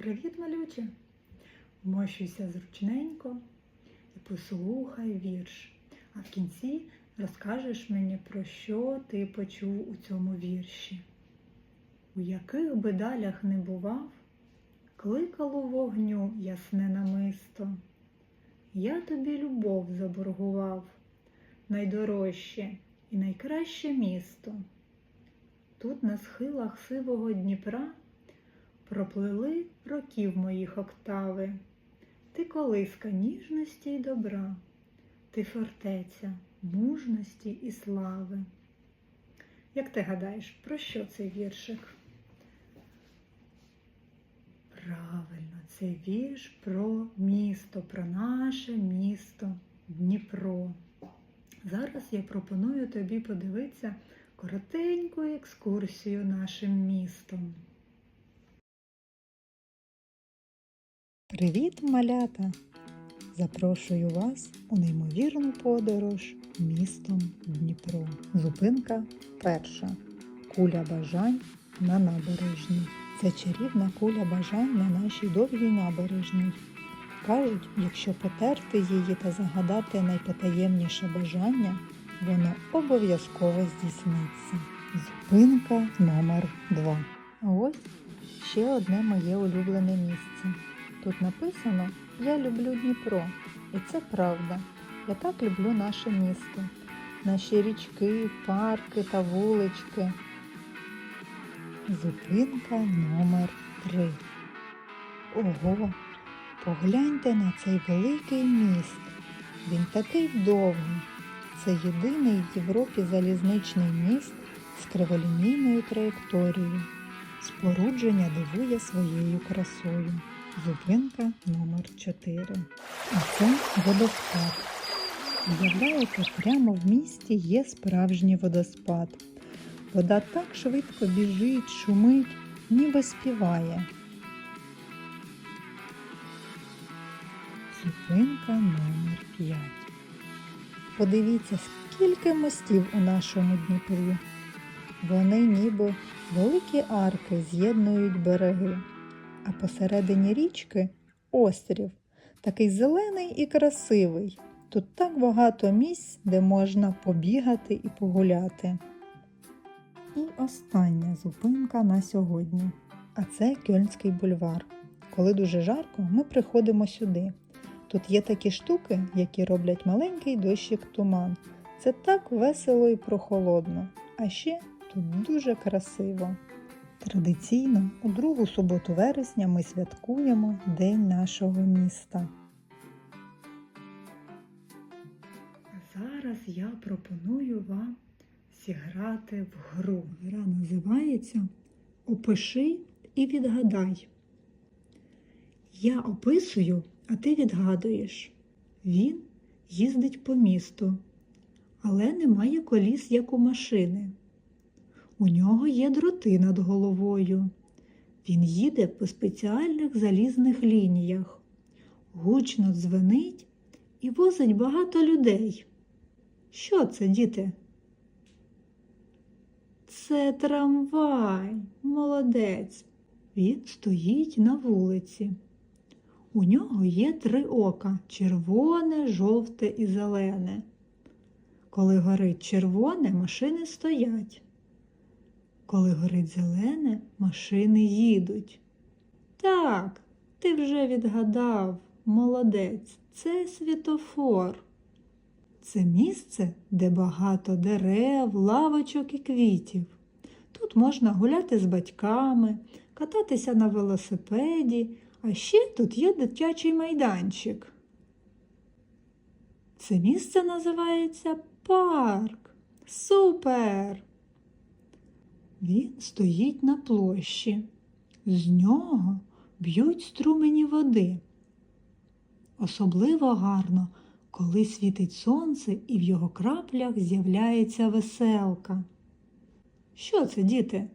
Привіт, малюче! Вмощуйся зручненько і послухай вірш. А в кінці розкажеш мені, про що ти почув у цьому вірші. У яких би далях не бував, кликало вогню ясне намисто. Я тобі любов заборгував, найдорожче і найкраще місто. Тут на схилах сивого Дніпра проплили років моїх октави. Ти колиска ніжності й добра, ти фортеця мужності і слави. Як ти гадаєш, про що цей віршик? Правильно, це вірш про місто, про наше місто Дніпро. Зараз я пропоную тобі подивитися коротеньку екскурсію нашим містом. Привіт, малята! Запрошую вас у неймовірну подорож містом Дніпро. Зупинка перша. Куля бажань на набережній. Це чарівна куля бажань на нашій довгій набережній. Кажуть, якщо потерти її та загадати найпотаємніше бажання, воно обов'язково здійсниться. Зупинка номер 2 А ось ще одне моє улюблене місце. Тут написано Я люблю Дніпро. І це правда. Я так люблю наше місто, наші річки, парки та вулички. Зупинка номер 3 Ого! Погляньте на цей великий міст. Він такий довгий. Це єдиний в Європі залізничний міст з криволінійною траєкторією. Спорудження дивує своєю красою. Зупинка номер 4 А це водоспад. Виявляється, прямо в місті є справжній водоспад. Вода так швидко біжить, шумить, ніби співає. Зупинка номер 5 Подивіться, скільки мостів у нашому Дніпрі. Вони ніби великі арки з'єднують береги, а посередині річки острів, такий зелений і красивий. Тут так багато місць, де можна побігати і погуляти. І остання зупинка на сьогодні. А це Кьольнський бульвар. Коли дуже жарко, ми приходимо сюди. Тут є такі штуки, які роблять маленький дощик туман. Це так весело і прохолодно. А ще тут дуже красиво. Традиційно у другу суботу вересня ми святкуємо День нашого міста. Зараз я пропоную вам зіграти в гру. Гра називається Опиши і відгадай. Я описую, а ти відгадуєш. Він їздить по місту, але не має коліс, як у машини. У нього є дроти над головою. Він їде по спеціальних залізних лініях, гучно дзвенить і возить багато людей. Що це, діти? Це трамвай, молодець. Він стоїть на вулиці. У нього є три ока червоне, жовте і зелене. Коли горить червоне, машини стоять. Коли горить зелене, машини їдуть. Так, ти вже відгадав, молодець, це світофор. Це місце, де багато дерев, лавочок і квітів. Тут можна гуляти з батьками, кататися на велосипеді, а ще тут є дитячий майданчик. Це місце називається парк. Супер! Він стоїть на площі. З нього б'ють струмені води. Особливо гарно, коли світить сонце і в його краплях з'являється веселка. Що це, діти?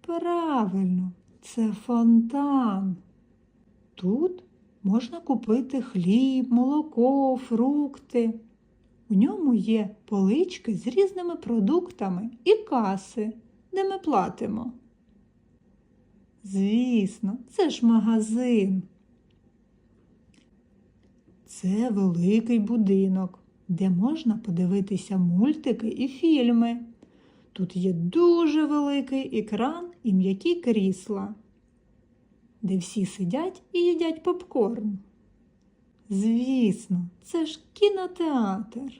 Правильно, це фонтан. Тут можна купити хліб, молоко, фрукти. У ньому є полички з різними продуктами і каси, де ми платимо. Звісно, це ж магазин. Це великий будинок, де можна подивитися мультики і фільми. Тут є дуже великий екран і м'які крісла, де всі сидять і їдять попкорн. Звісно, це ж кінотеатр.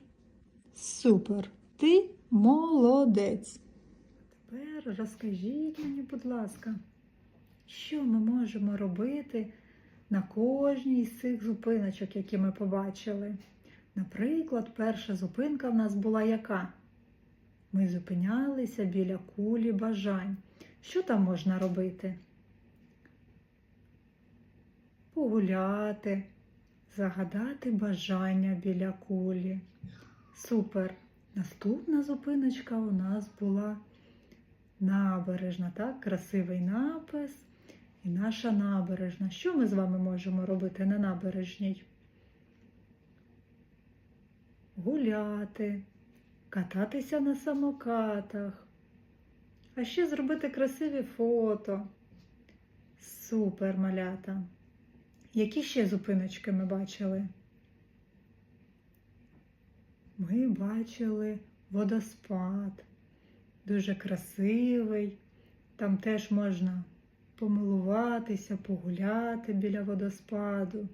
Супер, ти молодець. Тепер розкажіть мені, будь ласка, що ми можемо робити на кожній з цих зупиночок, які ми побачили. Наприклад, перша зупинка в нас була яка? Ми зупинялися біля кулі бажань. Що там можна робити? Погуляти, загадати бажання біля кулі. Супер! Наступна зупиночка у нас була набережна, так? Красивий напис і наша набережна. Що ми з вами можемо робити на набережній? Гуляти, кататися на самокатах, а ще зробити красиві фото. Супер, малята! Які ще зупиночки ми бачили? Ми бачили водоспад, дуже красивий. Там теж можна помилуватися, погуляти біля водоспаду.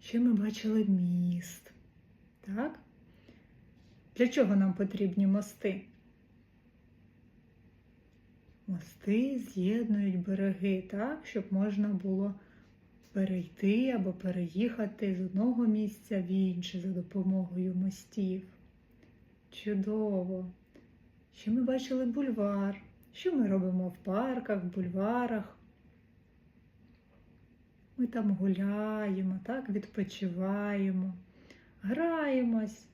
Ще ми бачили міст. Так? Для чого нам потрібні мости? Мости з'єднують береги, так, щоб можна було перейти або переїхати з одного місця в інше за допомогою мостів. Чудово! Ще ми бачили бульвар. Що ми робимо в парках, бульварах? Ми там гуляємо, так, відпочиваємо, граємось.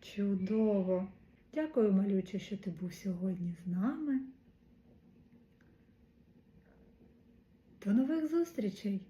Чудово! Дякую, малюче, що ти був сьогодні з нами. До нових зустрічей!